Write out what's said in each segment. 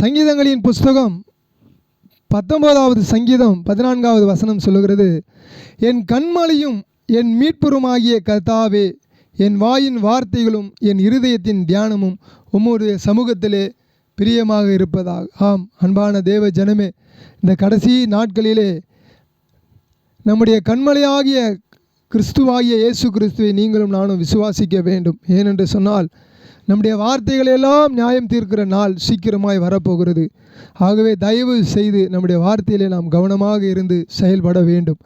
சங்கீதங்களின் புஸ்தகம் பத்தொன்பதாவது சங்கீதம் பதினான்காவது வசனம் சொல்லுகிறது என் கண்மலையும் என் மீட்புறமாகிய கர்த்தாவே என் வாயின் வார்த்தைகளும் என் இருதயத்தின் தியானமும் உம்முடைய சமூகத்திலே பிரியமாக இருப்பதாக. ஆம் அன்பான தேவ ஜனமே இந்த கடைசி நாட்களிலே நம்முடைய கண்மலையாகிய கிறிஸ்துவாகிய இயேசு கிறிஸ்துவை நீங்களும் நானும் விசுவாசிக்க வேண்டும். ஏனென்று சொன்னால் நம்முடைய வார்த்தைகளெல்லாம் நியாயம் தீர்க்கிற நாள் சீக்கிரமாய் வரப்போகிறது. ஆகவே தயவு செய்து நம்முடைய வார்த்தையிலே நாம் கவனமாக இருந்து செயல்பட வேண்டும்.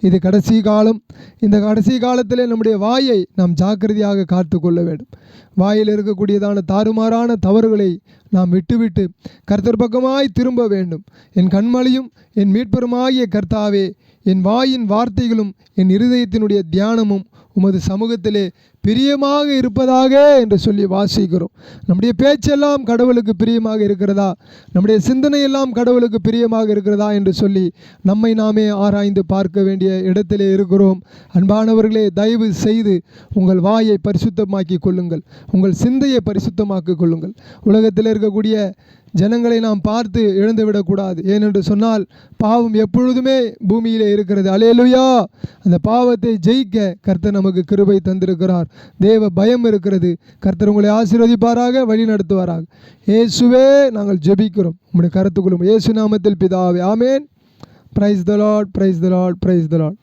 இது கடைசி காலம். இந்த கடைசி காலத்தில் நம்முடைய வாயை நாம் ஜாக்கிரதையாக காத்து கொள்ள வேண்டும். வாயில் இருக்கக்கூடியதான தாறுமாறான தவறுகளை நாம் விட்டுவிட்டு கர்த்தர் பக்கமாய் திரும்ப வேண்டும். என் கண்மலையும் என் மீட்பெருமாகிய கர்த்தாவே என் வாயின் வார்த்தைகளும் என் இருதயத்தினுடைய தியானமும் உமது சமூகத்திலே பிரியமாக இருப்பதாக என்று சொல்லி வாசிக்கிறோம். நம்முடைய பேச்செல்லாம் கடவுளுக்கு பிரியமாக இருக்கிறதா? நம்முடைய சிந்தனை எல்லாம் கடவுளுக்கு பிரியமாக இருக்கிறதா என்று சொல்லி நம்மை நாமே ஆராய்ந்து பார்க்க வேண்டிய இடத்திலே இருக்கிறோம். அன்பானவர்களே தயவு செய்து உங்கள் வாயை பரிசுத்தமாக்கி கொள்ளுங்கள். உங்கள் சிந்தையை பரிசுத்தமாக்கி கொள்ளுங்கள். உலகத்தில் இருக்கக்கூடிய ஜனங்களை நாம் பார்த்து இழந்துவிடக்கூடாது ஏனென்று சொன்னால் பாவம் எப்பொழுதுமே பூமியிலே இருக்கிறது. அலையலுயா அந்த பாவத்தை ஜெயிக்க கர்த்தர் நமக்கு கிருபை தந்திருக்கிறார். தேவ பயம் இருக்கிறது. கர்த்தர் உங்களை ஆசீர்வதிப்பாராக வழி நடத்துவாராக. இயேசுவே நாங்கள் ஜெபிக்கிறோம். உங்களுடைய கருத்துக்குள்ளும் இயேசு நாமத்தில் பிதாவே. ஆமேன். Praise the lord praise the lord praise the lord